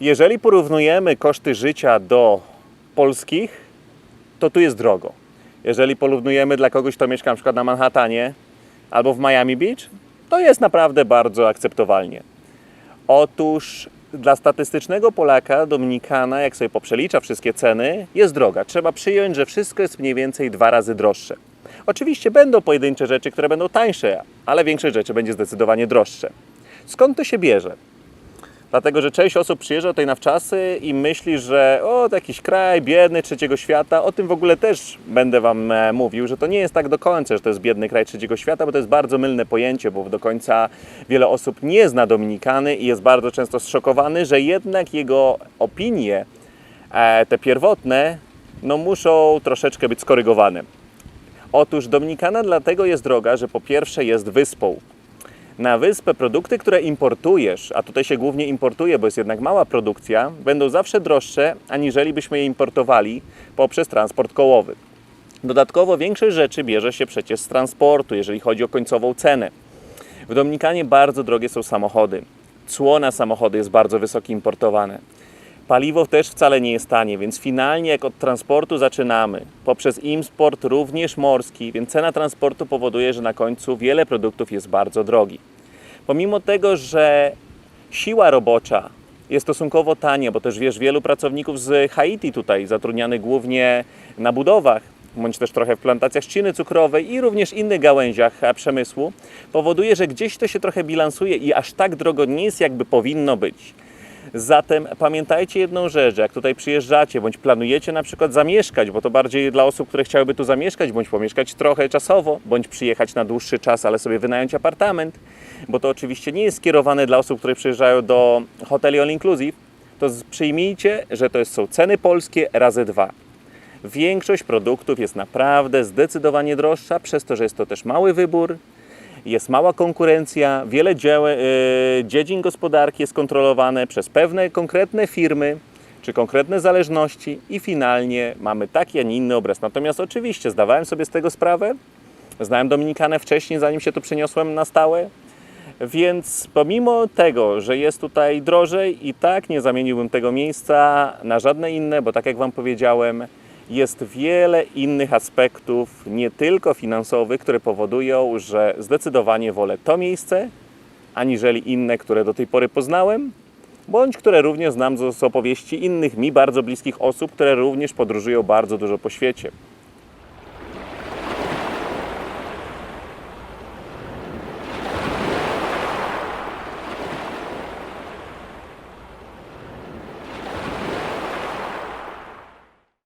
Jeżeli porównujemy koszty życia do polskich, to tu jest drogo. Jeżeli porównujemy dla kogoś, kto mieszka na przykład na Manhattanie albo w Miami Beach, to jest naprawdę bardzo akceptowalnie. Otóż dla statystycznego Polaka Dominikana, jak sobie poprzelicza wszystkie ceny, jest droga. Trzeba przyjąć, że wszystko jest mniej więcej dwa razy droższe. Oczywiście będą pojedyncze rzeczy, które będą tańsze, ale większość rzeczy będzie zdecydowanie droższe. Skąd to się bierze? Dlatego, że część osób przyjeżdża tutaj na wczasy i myśli, że o, to jakiś kraj biedny trzeciego świata. O tym w ogóle też będę Wam e, mówił, że to nie jest tak do końca, że to jest biedny kraj trzeciego świata, bo to jest bardzo mylne pojęcie, bo do końca wiele osób nie zna Dominikany i jest bardzo często zszokowany, że jednak jego opinie, e, te pierwotne, no muszą troszeczkę być skorygowane. Otóż Dominikana dlatego jest droga, że po pierwsze jest wyspą. Na wyspę produkty, które importujesz, a tutaj się głównie importuje, bo jest jednak mała produkcja, będą zawsze droższe, aniżeli byśmy je importowali poprzez transport kołowy. Dodatkowo większość rzeczy bierze się przecież z transportu, jeżeli chodzi o końcową cenę. W Dominikanie bardzo drogie są samochody. Cło na samochody jest bardzo wysokie importowane. Paliwo też wcale nie jest tanie, więc finalnie jak od transportu zaczynamy, poprzez import również morski, więc cena transportu powoduje, że na końcu wiele produktów jest bardzo drogi. Pomimo tego, że siła robocza jest stosunkowo tania, bo też wiesz, wielu pracowników z Haiti tutaj zatrudnianych głównie na budowach, bądź też trochę w plantacjach trzciny cukrowej i również innych gałęziach przemysłu, powoduje, że gdzieś to się trochę bilansuje i aż tak drogo nie jest, jakby powinno być. Zatem pamiętajcie jedną rzecz, jak tutaj przyjeżdżacie, bądź planujecie na przykład zamieszkać, bo to bardziej dla osób, które chciałyby tu zamieszkać, bądź pomieszkać trochę czasowo, bądź przyjechać na dłuższy czas, ale sobie wynająć apartament, bo to oczywiście nie jest skierowane dla osób, które przyjeżdżają do hoteli all inclusive, to przyjmijcie, że to są ceny polskie razy dwa. Większość produktów jest naprawdę zdecydowanie droższa, przez to, że jest to też mały wybór, jest mała konkurencja, wiele dzieł, e, dziedzin gospodarki jest kontrolowane przez pewne konkretne firmy czy konkretne zależności i finalnie mamy taki, a nie inny obraz. Natomiast oczywiście zdawałem sobie z tego sprawę, znałem Dominikanę wcześniej, zanim się tu przeniosłem na stałe, więc pomimo tego, że jest tutaj drożej, i tak nie zamieniłbym tego miejsca na żadne inne, bo tak jak Wam powiedziałem, jest wiele innych aspektów, nie tylko finansowych, które powodują, że zdecydowanie wolę to miejsce, aniżeli inne, które do tej pory poznałem, bądź które również znam z opowieści innych mi bardzo bliskich osób, które również podróżują bardzo dużo po świecie.